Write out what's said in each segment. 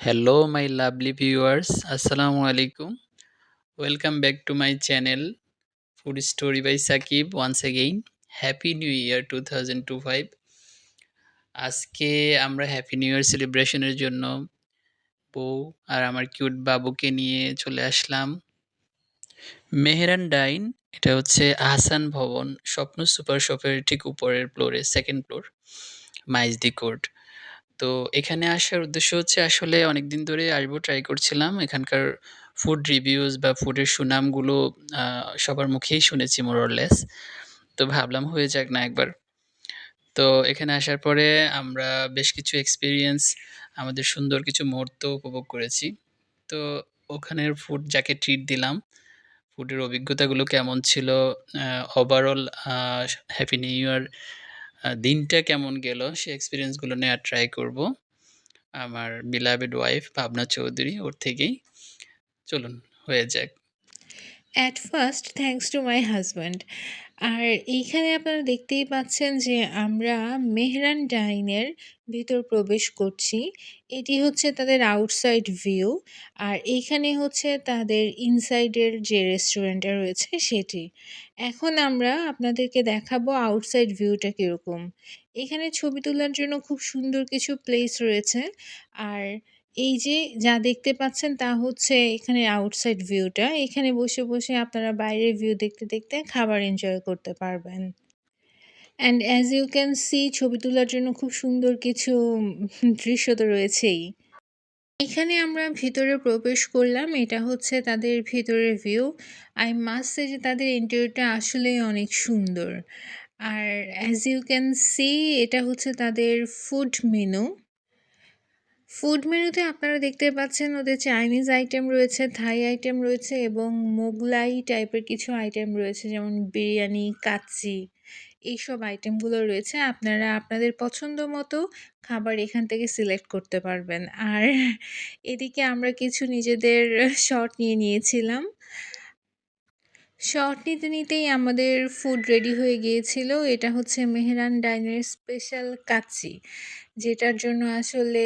Hello, my lovely viewers. Assalamu alaikum. Welcome back to my channel, Food Story by Sakib. Once again, Happy New Year 2025. আজকে আমরা happy new ইয়ার সেলিব্রেশনের জন্য বউ আর আমার cute বাবুকে নিয়ে চলে আসলাম মেহরান ডাইন এটা হচ্ছে আহসান ভবন স্বপ্ন সুপার শপের ঠিক উপরের ফ্লোরে সেকেন্ড ফ্লোর মাইজদি কোর্ট তো এখানে আসার উদ্দেশ্য হচ্ছে আসলে অনেকদিন ধরে আসব ট্রাই করছিলাম। এখানকার ফুড রিভিউজ বা ফুডের সুনামগুলো সবার মুখেই শুনেছি মোরলেস তো ভাবলাম হয়ে যাক না একবার। তো এখানে আসার পরে আমরা বেশ কিছু এক্সপিরিয়েন্স আমাদের সুন্দর কিছু মুহূর্ত উপভোগ করেছি। তো ওখানের ফুড যাকে ট্রিট দিলাম ফুডের অভিজ্ঞতাগুলো কেমন ছিল ওভারঅল হ্যাপি নিউ ইয়ার দিনটা কেমন গেল সে এক্সপিরিয়েন্সগুলো নেওয়ার ট্রাই করব। আমার বিলাবেড ওয়াইফ ভাবনা চৌধুরী, ওর থেকেই। চলুন, হয়ে যাক। At first thanks to my husband আর এইখানে আপনারা দেখতেই পাচ্ছেন যে আমরা মেহরান ডাইনের ভিতর প্রবেশ করছি। এটি হচ্ছে তাদের আউটসাইড ভিউ আর এইখানে হচ্ছে তাদের ইনসাইডের যে রেস্টুরেন্টটা রয়েছে সেটি। এখন আমরা আপনাদেরকে দেখাবো আউটসাইড ভিউটা কীরকম। এখানে ছবি তোলার জন্য খুব সুন্দর কিছু প্লেস রয়েছে। আর এই যে যা দেখতে পাচ্ছেন তা হচ্ছে এখানে আউটসাইড ভিউটা এখানে বসে বসে আপনারা বাইরের ভিউ দেখতে দেখতে খাবার এনজয় করতে পারবেন। And as you can see ছবি তোলার জন্য খুব সুন্দর কিছু দৃশ্য তো রয়েছেই। এখানে আমরা ভিতরে প্রবেশ করলাম, এটা হচ্ছে তাদের ভিতরের ভিউ আই মাস্ট যে তাদের ইন্টারভিউটা আসলেই অনেক সুন্দর। আর অ্যাজ ইউ ক্যান সি এটা হচ্ছে তাদের ফুড মেনু ফুড মেনুতে আপনারা দেখতে পাচ্ছেন ওদের চাইনিজ আইটেম রয়েছে থাই আইটেম রয়েছে এবং মোগলাই টাইপের কিছু আইটেম রয়েছে, যেমন বিরিয়ানি, কাচ্চি, এইসব আইটেমগুলো রয়েছে। আপনারা আপনাদের পছন্দ মতো খাবার এখান থেকে সিলেক্ট করতে পারবেন। আর এদিকে আমরা কিছু নিজেদের শট নিয়ে নিয়েছিলাম। শট নিতে নিতেই আমাদের ফুড রেডি হয়ে গিয়েছিল। এটা হচ্ছে মেহরান ডাইনের স্পেশাল কাচ্চি, যেটার জন্য আসলে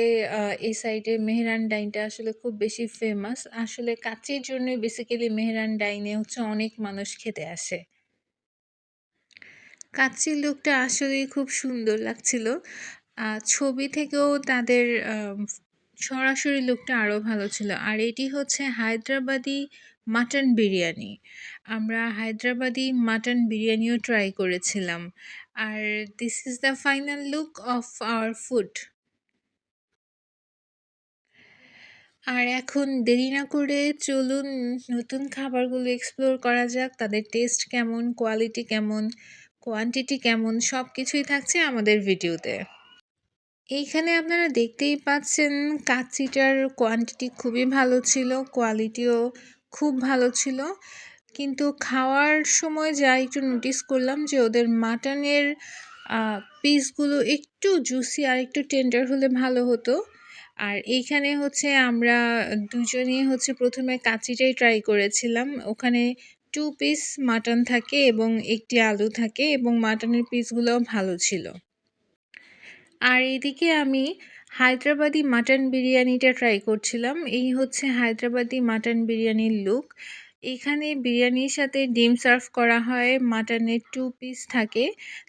এই সাইডে মেহরান ডাইনটা আসলে খুব বেশি ফেমাস আসলে কাচির জন্যই বেসিক্যালি মেহরান ডাইনে হচ্ছে অনেক মানুষ খেতে আসে। কাচির লুকটা আসলেই খুব সুন্দর লাগছিল। ছবি থেকেও তাদের সরাসরি লুকটা আরও ভালো ছিল। আর এটি হচ্ছে হায়দ্রাবাদি মাটন বিরিয়ানি। আমরা হায়দ্রাবাদি মাটন বিরিয়ানিও ট্রাই করেছিলাম। আর this is the final look of our food আর এখন দেরি না করে চলুন নতুন খাবারগুলো এক্সপ্লোর করা যাক, তাদের টেস্ট কেমন কোয়ালিটি কেমন কোয়ান্টিটি কেমন সব কিছুই থাকছে আমাদের ভিডিওতে এইখানে আপনারা দেখতেই পাচ্ছেন, কাচ্চিটার কোয়ান্টিটি খুবই ভালো ছিল কোয়ালিটিও খুব ভালো ছিল। কিন্তু খাওয়ার সময় যা একটু নোটিস করলাম যে ওদের মাটনের পিসগুলো একটু জুসি আর একটু টেন্ডার হলে ভালো হতো। আর এইখানে হচ্ছে আমরা দুজনেই হচ্ছে প্রথমে কাচিটাই ট্রাই করেছিলাম। ওখানে টু পিস মাটন থাকে এবং একটি আলু থাকে এবং মাটনের পিসগুলোও ভালো ছিল। আর এদিকে আমি হায়দ্রাবাদি মাটন বিরিয়ানিটা ট্রাই করছিলাম। এই হচ্ছে হায়দ্রাবাদি মাটন বিরিয়ানির লুক এখানে বিরিয়ানির সাথে ডিম সার্ভ করা হয়, মাটনের টু পিস থাকে।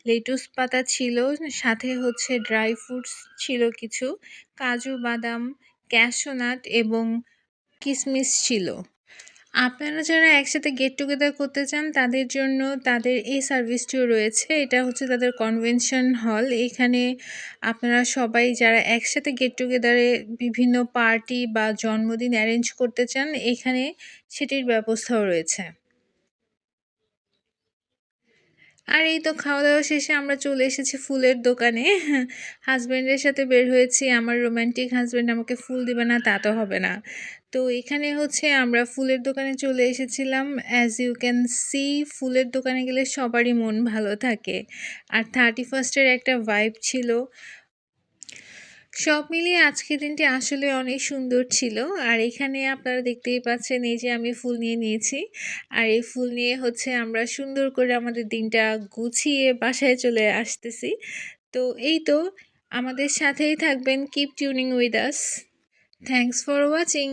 লেটুস পাতা ছিল, সাথে হচ্ছে ড্রাই ফ্রুটস ছিল কিছু, কাজু বাদাম ক্যাশোনাট এবং কিসমিস ছিল। আপনারা যারা একসাথে গেট টুগেদার করতে চান, তাদের জন্য তাদের এই সার্ভিসটিও রয়েছে। এটা হচ্ছে তাদের কনভেনশন হল এখানে আপনারা সবাই যারা একসাথে গেট টুগেদারে বিভিন্ন পার্টি বা জন্মদিন অ্যারেঞ্জ করতে চান, এখানে সেটির ব্যবস্থাও রয়েছে। আর এই তো খাওয়া দাওয়া শেষে আমরা চলে এসেছি ফুলের দোকানে। হাজব্যান্ডের সাথে বের হয়েছি। আমার রোম্যান্টিক হাজব্যান্ড আমাকে ফুল দিবে না, তা তো হবে না। তো এখানে হচ্ছে আমরা ফুলের দোকানে চলে এসেছিলাম। অ্যাজ ইউ ক্যান সি ফুলের দোকানে গেলে সবারই মন ভালো থাকে। আর থার্টি ফার্স্টের একটা ভাইব ছিল। সব মিলিয়ে আজকের দিনটি আসলে অনেক সুন্দর ছিল। আর এখানে আপনারা দেখতেই পাচ্ছেন, এই যে আমি ফুল নিয়ে নিয়েছি। আর এই ফুল নিয়ে হচ্ছে আমরা সুন্দর করে আমাদের দিনটা গুছিয়ে বাসায় চলে আসতেছি। তো এই তো, আমাদের সাথেই থাকবেন। Keep tuning with us thanks for watching